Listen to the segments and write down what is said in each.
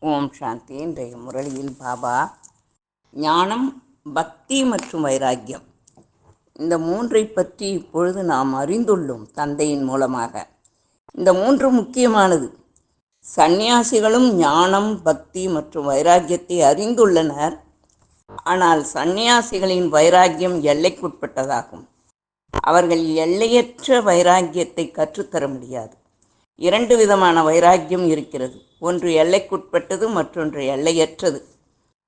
ஓம் சாந்தி இன்றைய முரளியில் பாபா. ஞானம் பக்தி மற்றும் வைராக்கியம். இந்த மூன்றை பற்றி இப்பொழுது நாம் அறிந்துள்ளோம் தந்தையின் மூலமாக. இந்த மூன்று முக்கியமானது. சந்நியாசிகளும் ஞானம் பக்தி மற்றும் வைராக்கியத்தை அறிந்துள்ளனர். ஆனால் சந்நியாசிகளின் வைராக்கியம் எல்லைக்குட்பட்டதாகும். அவர்கள் எல்லையற்ற வைராக்கியத்தை கற்றுத்தர முடியாது. இரண்டு விதமான வைராக்கியம் இருக்கிறது. ஒன்று எல்லைக்குட்பட்டது மற்றொன்று எல்லையற்றது.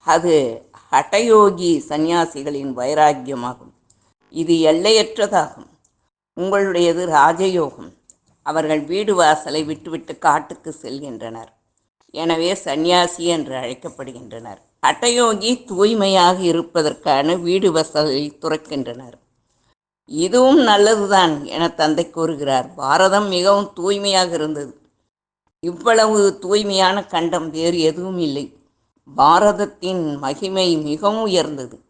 அது ஹடயோகி சந்நியாசிகளின் வைராக்கியமாகும். இது எல்லையற்றதாகும். உங்களுடையது ராஜயோகம். அவர்கள் வீடு வாசலை விட்டுவிட்டு காட்டுக்கு செல்கின்றனர். எனவே சந்நியாசி என்று அழைக்கப்படுகின்றனர். ஹட்டயோகி தூய்மையாக இருப்பதற்கான வீடு வசதியை துறக்கின்றனர். இதுவும் நல்லதுதான் என தந்தை கூறுகிறார். பாரதம் மிகவும் தூய்மையாக இருந்தது. இவ்வளவு தூய்மையான கண்டம் வேறு எதுவும் இல்லை. பாரதத்தின் மகிமை மிகவும் உயர்ந்தது.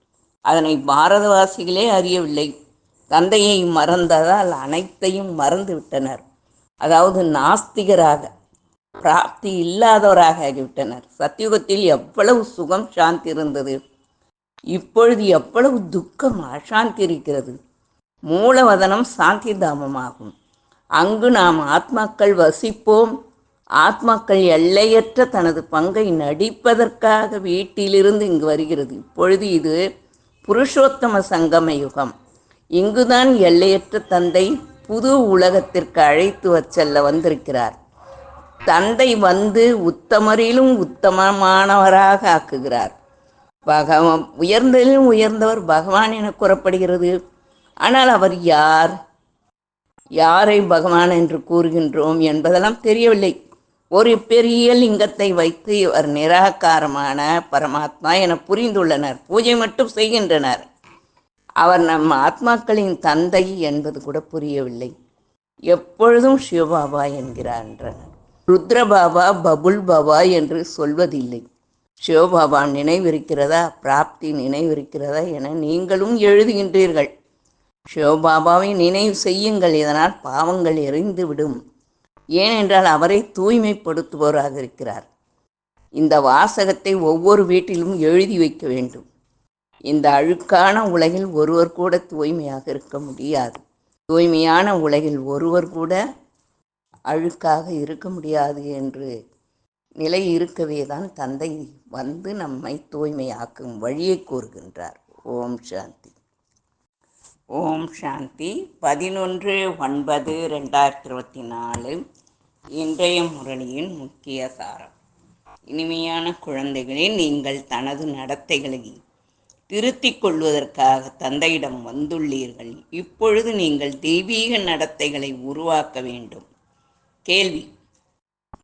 அதனை பாரதவாசிகளே அறியவில்லை. தந்தையை மறந்ததால் அனைத்தையும் மறந்து விட்டனர். அதாவது நாஸ்திகராக பிராப்தி இல்லாதவராக ஆகிவிட்டனர். சத்தியுகத்தில் எவ்வளவு சுகம் சாந்தி இருந்தது. இப்பொழுது எவ்வளவு துக்கம் அசாந்தி இருக்கிறது. மூலவதனம் சாந்தி தாமமாகும் அங்கு நாம் ஆத்மாக்கள் வசிப்போம். ஆத்மாக்கள் எல்லையற்ற தனது பங்கை நடிப்பதற்காக வீட்டிலிருந்து இங்கு வருகிறது. இப்பொழுது இது புருஷோத்தம சங்கம யுகம். இங்குதான் எல்லையற்ற தந்தை புது உலகத்திற்கு அழைத்து வச்செல்ல வந்திருக்கிறார். தந்தை வந்து உத்தமரிலும் உத்தமமானவராக ஆக்குகிறார். பகவ உயர்ந்ததிலும் உயர்ந்தவர் பகவான் என கூறப்படுகிறது. ஆனால் அவர் யார்? யாரை பகவான் என்று கூறுகின்றோம் என்பதெல்லாம் தெரியவில்லை. ஒரு பெரிய லிங்கத்தை வைத்து இவர் நிராகாரமான பரமாத்மா என புரிந்துள்ளனர். பூஜை மட்டும் செய்கின்றனர். அவர் நம் ஆத்மாக்களின் தந்தை என்பது கூட புரியவில்லை. எப்பொழுதும் சிவபாபா என்கிறார் ருத்ரபாபா பபுல் பாபா என்று சொல்வதில்லை. சிவபாபா நினைவிருக்கிறதா? பிராப்தி நினைவிருக்கிறதா என நீங்களும் எழுதுகின்றீர்கள். சிவபாபாவை நினைவு செய்யுங்கள் இதனால் பாவங்கள் எரிந்துவிடும். ஏனென்றால் அவரை தூய்மைப்படுத்துபவராக இருக்கிறார். இந்த வாசகத்தை ஒவ்வொரு வீட்டிலும் எழுதி வைக்க வேண்டும். இந்த அழுக்கான உலகில் ஒருவர் கூட தூய்மையாக இருக்க முடியாது. தூய்மையான உலகில் ஒருவர் கூட அழுக்காக இருக்க முடியாது என்று நிலை இருக்கவே தான் தந்தை வந்து நம்மை தூய்மையாக்கும் வழியை கூறுகின்றார். ஓம் சாந்தி. ஓம் சாந்தி. பதினொன்று ஒன்பது ரெண்டாயிரத்தி இருபத்தி நாலு இன்றைய முரளியின் முக்கிய சாரம். இனிமையான குழந்தைகளே நீங்கள் தனது நடத்தைகளை திருத்திக் கொள்வதற்காக தந்தையிடம் வந்துள்ளீர்கள். இப்பொழுது நீங்கள் தெய்வீக நடத்தைகளை உருவாக்க வேண்டும். கேள்வி.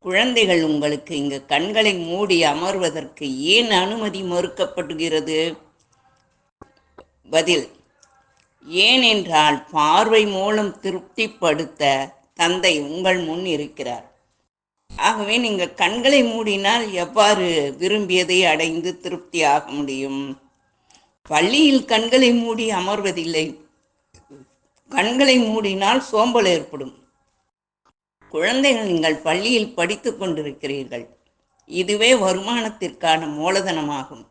குழந்தைகள் உங்களுக்கு இங்கு கண்களை மூடி அமர்வதற்கு ஏன் அனுமதி மறுக்கப்படுகிறது? பதில். ஏனென்றால் பார்வை மூலம் திருப்திப்படுத்த தந்தை உங்கள் முன் இருக்கிறார். ஆகவே நீங்கள் கண்களை மூடினால் எவ்வாறு விரும்பியதை அடைந்து திருப்தி ஆக முடியும்? பள்ளியில் கண்களை மூடி அமர்வதில்லை. கண்களை மூடினால் சோம்பல் ஏற்படும். குழந்தைகள் நீங்கள் பள்ளியில் படித்து கொண்டிருக்கிறீர்கள். இதுவே வருமானத்திற்கான மூலதனமாகும்.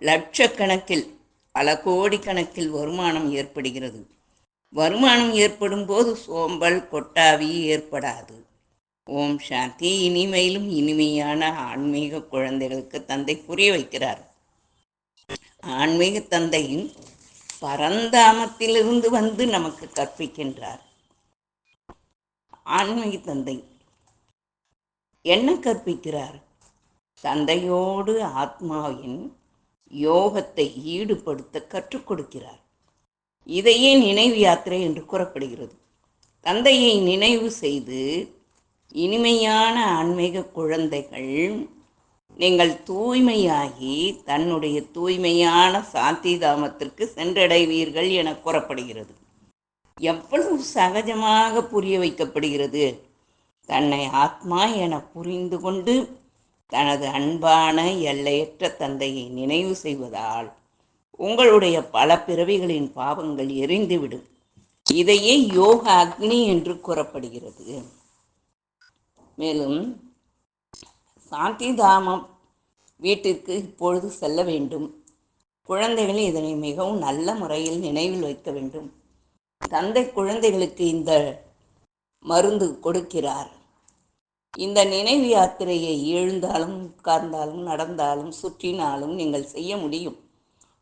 லட்சக்கணக்கில் பல கோடிக்கணக்கில் வருமானம் ஏற்படுகிறது. வருமானம் ஏற்படும் போது சோம்பல் கொட்டாவி ஏற்படாது. ஓம் சாந்தி. இனிமையிலும் இனிமையான ஆன்மீக குழந்தைகளுக்கு தந்தை புரிய வைக்கிறார். ஆன்மீக தந்தையின் பரந்தாமத்திலிருந்து வந்து நமக்கு கற்பிக்கின்றார். ஆன்மீக தந்தை என்ன கற்பிக்கிறார்? தந்தையோடு ஆத்மாவின் யோகத்தை ஈடுபடுத்த கற்றுக் கொடுக்கிறார். இதையே நினைவு யாத்திரை என்று கூறப்படுகிறது. தந்தையை நினைவு செய்து இனிமையான ஆன்மீக குழந்தைகள் நீங்கள் தூய்மையாகி தன்னுடைய தூய்மையான சாந்தி தாமத்திற்கு சென்றடைவீர்கள் என கூறப்படுகிறது. எவ்வளவு சகஜமாக புரிய வைக்கப்படுகிறது. தன்னை ஆத்மா என புரிந்து கொண்டு தனது அன்பான எல்லையற்ற தந்தையை நினைவு செய்வதால் உங்களுடைய பல பிறவிகளின் பாவங்கள் எரிந்துவிடும். இதையே யோக அக்னி என்று கூறப்படுகிறது. மேலும் சாந்தி தாமம் வீட்டிற்கு இப்பொழுது செல்ல வேண்டும். குழந்தைகள் இதனை மிகவும் நல்ல முறையில் நினைவில் வைக்க வேண்டும். தந்தை குழந்தைகளுக்கு இந்த மருந்து கொடுக்கிறார். இந்த நினைவு யாத்திரையை எழுந்தாலும் உட்கார்ந்தாலும் நடந்தாலும் சுற்றினாலும் நீங்கள் செய்ய முடியும்.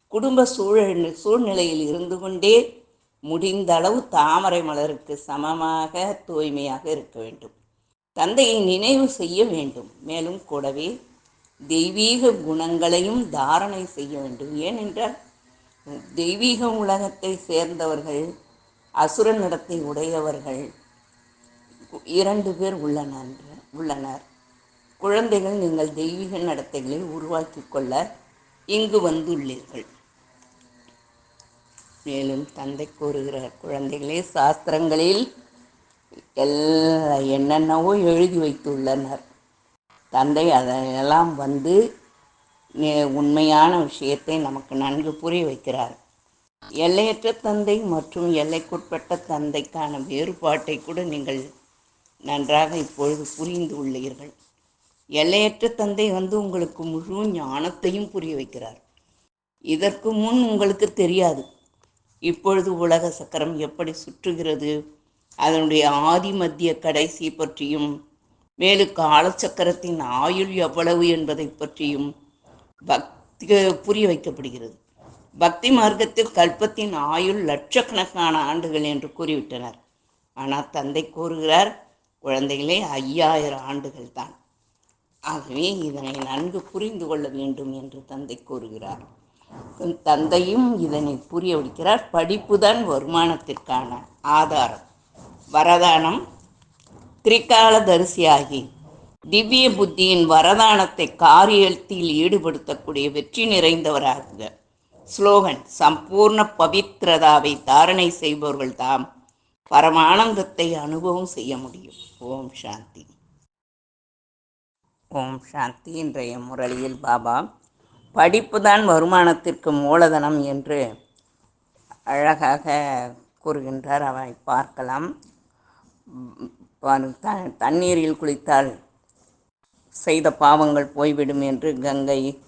குடும்ப சூழல் சூழ்நிலையில் இருந்து கொண்டே முடிந்த அளவு தாமரை மலருக்கு சமமாக தூய்மையாக இருக்க வேண்டும். தந்தையை நினைவு செய்ய வேண்டும். மேலும் கூடவே தெய்வீக குணங்களையும் தாரணை செய்ய வேண்டும். ஏனென்றால் தெய்வீக உலகத்தை சேர்ந்தவர்கள் அசுர நடத்தை உடையவர்கள் இரண்டு பேர் உள்ளனர். உள்ளனர். குழந்தைகள் நீங்கள் தெய்வீக நடத்தைகளை உருவாக்கி கொள்ள இங்கு வந்துள்ளீர்கள். மேலும் தந்தை கூறுகிறார் குழந்தைகளே சாஸ்திரங்களில் எல்லா என்னென்னவோ எழுதி வைத்துள்ளனர். தந்தை அதெல்லாம் வந்து உண்மையான விஷயத்தை நமக்கு நன்கு புரிய வைக்கிறார். எல்லையற்ற தந்தை மற்றும் எல்லைக்குட்பட்ட தந்தைக்கான வேறுபாட்டை கூட நீங்கள் நன்றாக இப்பொழுது புரிந்து உள்ளீர்கள். எல்லையற்ற தந்தை வந்து உங்களுக்கு முழு ஞானத்தையும் புரிய வைக்கிறார். இதற்கு முன் உங்களுக்கு தெரியாது. இப்பொழுது உலக சக்கரம் எப்படி சுற்றுகிறது அதனுடைய ஆதி மத்திய கடைசி பற்றியும் மேலும் காலச்சக்கரத்தின் ஆயுள் எவ்வளவு என்பதை பற்றியும் பக்தி புரிய வைக்கப்படுகிறது. பக்தி மார்க்கத்தில் கல்பத்தின் ஆயுள் லட்சக்கணக்கான ஆண்டுகள் என்று கூறிவிட்டனர். ஆனால் தந்தை கூறுகிறார் குழந்தைகளே ஐயாயிரம் ஆண்டுகள் தான். ஆகவே இதனை நன்கு புரிந்து கொள்ள வேண்டும் என்று தந்தை கூறுகிறார். தந்தையும் இதனை புரிய வைக்கிறார். படிப்புதான் வருமானத்திற்கான ஆதாரம். வரதானம் திரிகாலதரிசியாகி திவ்ய புத்தியின் வரதானத்தை காரியத்தில் ஈடுபடுத்தக்கூடிய வெற்றி நிறைந்தவராகுக ஸ்லோகன் சம்பூர்ண பவித்ரதாவை தாரணை செய்பவர்கள் தாம் பரமானந்தத்தை அனுபவம் செய்ய முடியும். ஓம் சாந்தி. ஓம் சாந்தி இன்றைய முரளியில் பாபா படிப்புதான் வருமானத்திற்கு மூலதனம் என்று அழகாக கூறுகின்றார். அவரை பார்க்கலாம். த- தண்ணீரில் குளித்தால் செய்த பாவங்கள் போய்விடும் என்று கங்கை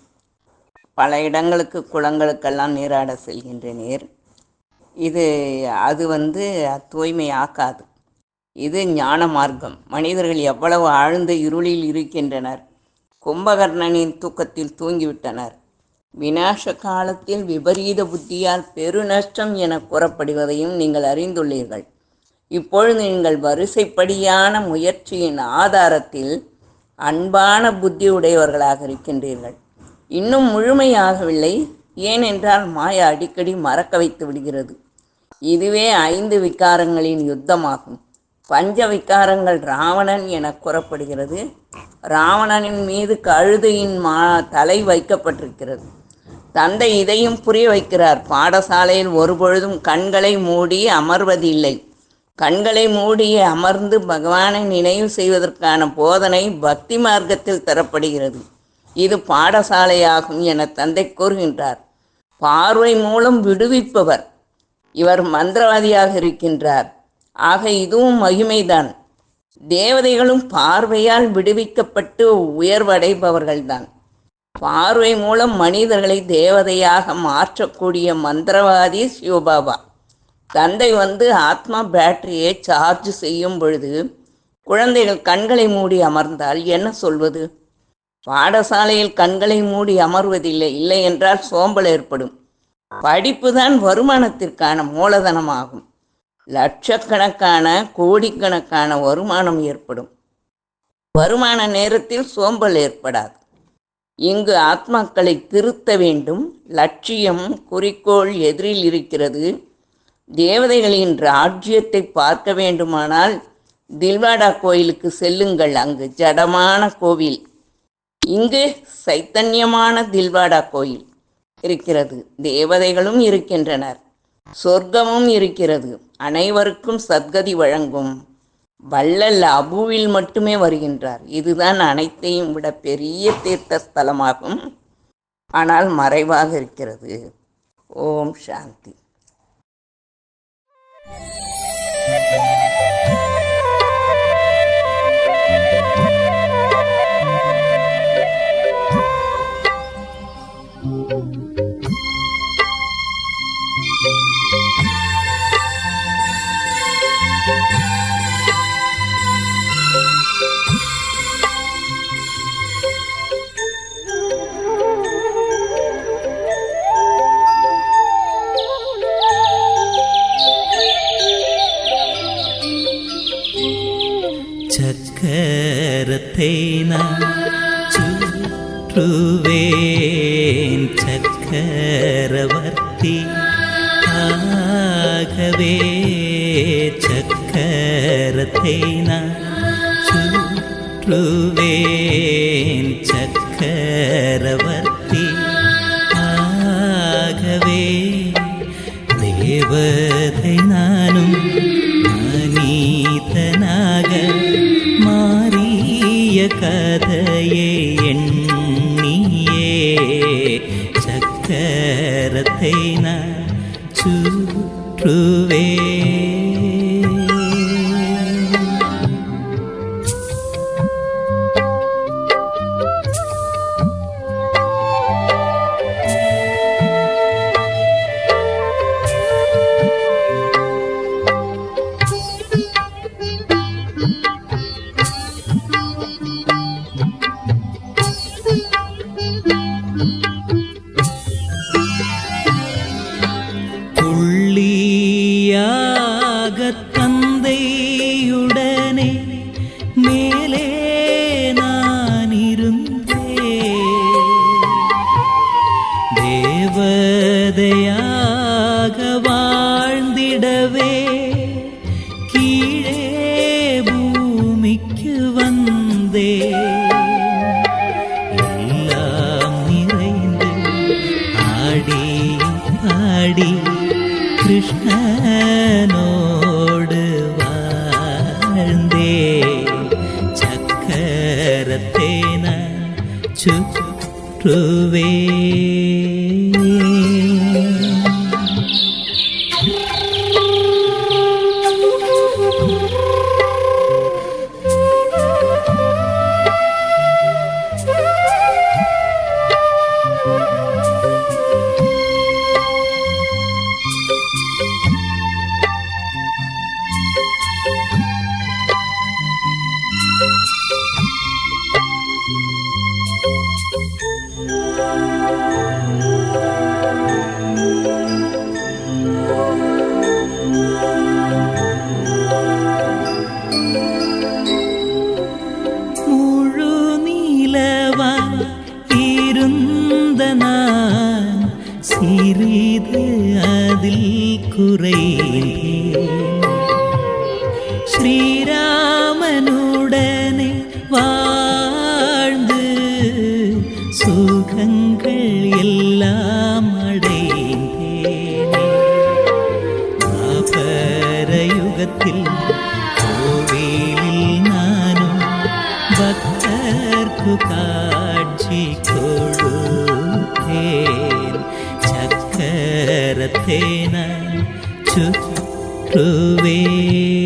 பல இடங்களுக்கு குளங்களுக்கெல்லாம் நீராட செல்கின்ற நீர். இது அது வந்து தூய்மையாக்காது. இது ஞான மார்க்கம். மனிதர்கள் எவ்வளவு ஆழ்ந்த இருளில் இருக்கின்றனர். கும்பகர்ணனின் தூக்கத்தில் தூங்கிவிட்டனர். விநாச காலத்தில் விபரீத புத்தியால் பெருநஷ்டம் என கூறப்படுவதையும் நீங்கள் அறிந்துள்ளீர்கள். இப்பொழுது நீங்கள் வரிசைப்படியான முயற்சியின் ஆதாரத்தில் அன்பான புத்தி உடையவர்களாக இருக்கின்றீர்கள். இன்னும் முழுமையாகவில்லை. ஏனென்றால் மாயா அடிக்கடி மறக்க வைத்து விடுகிறது. இதுவே ஐந்து விகாரங்களின் யுத்தமாகும். பஞ்ச விகாரங்கள் ராவணன் என கூறப்படுகிறது. ராவணனின் மீது கழுதையின் மா தலை வைக்கப்பட்டிருக்கிறது. தந்தை இதையும் புரிய வைக்கிறார். பாடசாலையில் ஒருபொழுதும் கண்களை மூடி அமர்வதில்லை. கண்களை மூடி அமர்ந்து பகவானை நினைவு செய்வதற்கான போதனை பக்தி மார்க்கத்தில் தரப்படுகிறது. இது பாடசாலையாகும் என தந்தை கூறுகின்றார். பார்வை மூலம் விடுவிப்பவர். இவர் மந்திரவாதியாக இருக்கின்றார். ஆக இதுவும் மகிமைதான். தேவதைகளும் பார்வையால் விடுவிக்கப்பட்டு உயர்வடைபவர்கள்தான். பார்வை மூலம் மனிதர்களை தேவதையாக மாற்றக்கூடிய மந்திரவாதி சிவபாபா தந்தை வந்து ஆத்மா பேட்டரியை சார்ஜ் செய்யும் பொழுது குழந்தைகள் கண்களை மூடி அமர்ந்தால் என்ன சொல்வது? பாடசாலையில் கண்களை மூடி அமர்வதில்லை இல்லை என்றால் சோம்பல் ஏற்படும். படிப்புதான் வருமானத்திற்கான மூலதனமாகும். லட்சக்கணக்கான கோடிக்கணக்கான வருமானம் ஏற்படும். வருமான நேரத்தில் சோம்பல் ஏற்படாது. இங்கு ஆத்மாக்களை திருத்த வேண்டும். லட்சியம் குறிக்கோள் எதிரில் இருக்கிறது. தேவதைகளின் ராஜ்யத்தை பார்க்க வேண்டுமானால் தில்வாடா கோயிலுக்கு செல்லுங்கள். அங்கு ஜடமான கோவில். இங்கு சைத்தன்யமான தில்வாடா கோயில் இருக்கிறது. தேவதைகளும் இருக்கின்றனர். சொர்க்கமும் இருக்கிறது. அனைவருக்கும் சத்கதி வழங்கும். வள்ளல் அபுவில் மட்டுமே வருகின்றார். இதுதான் அனைத்தையும் விட பெரிய தீர்த்த ஸ்தலமாகும் ஆனால் மறைவாக இருக்கிறது. ஓம் சாந்தி. சொல்வேன் சக்கரவர் 你 வாழ்ந்தே சக்கரத்தே ஸ்ரீராமனுடனே வாழ்ந்து சுகங்கள் எல்லாம் அடைந்தேனே. யுகத்தில் கோவிலில் நானும் பக்தர்க்கு காட்சி கொடுத்தேன். சக்கரத்தேன நான் சுற்றுவேன்.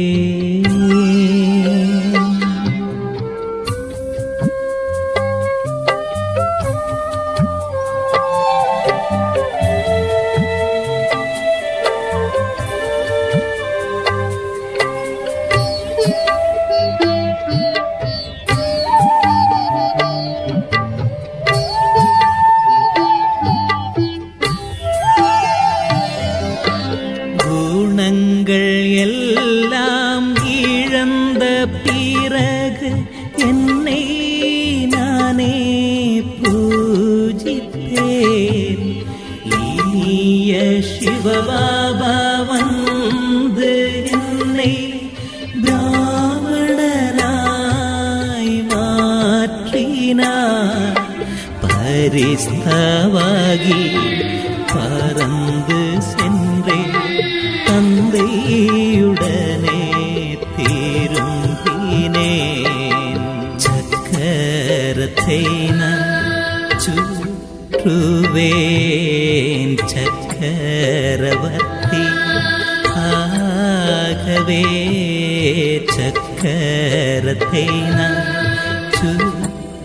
எல்லாம் இழந்த பிறகு என்னை நானே பூஜித்தேன். இனிய சிவபாபா வந்து என்னை பிராமணராய் மாற்றினார். பரிஸ்தவாகி பரந்த தந்தையுடனே திரும்பினேன் சக்கரத்தை நான் சுற்றுவேன் சக்கரவர்த்தி ஆகவே சக்கரத்தை நான் சுற்றுவேன்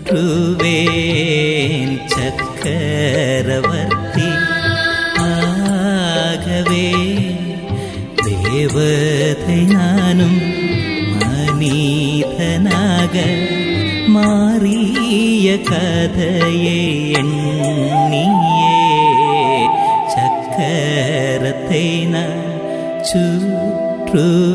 தேவதை மனிதனாக மாறிய கதையை எண்ணியே சக்கரத்தை நான் சுற்றுவேன்